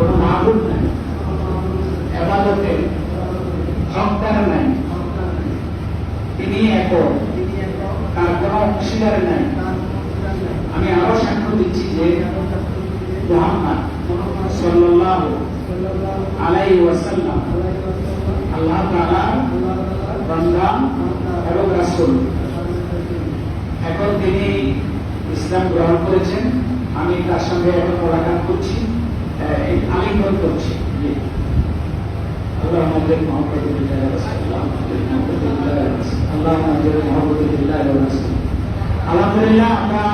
কোনো মাহবুব নাই এবাদতে হকদার নাই। তিনি একক তার কোনো অংশীদার নাই। আমি আরও সাক্ষ্য দিচ্ছি যে মুহাম্মদ সাল্লাল্লাহু আলাইহি ওয়াসাল্লাম আল্লাহ তাআলা, বান্দা এবং রাসূল। এখন তিনি ইসলাম গ্রহণ করেছেন। আমি তার সঙ্গে এখন মোলাকাত করছি। আলিঙ্গন করছি। আল্লাহ আমাদের মহব্বতুল্লাহ আল্লাহ আমাদের আমাদের আলহামদুলিল্লাহ আমরা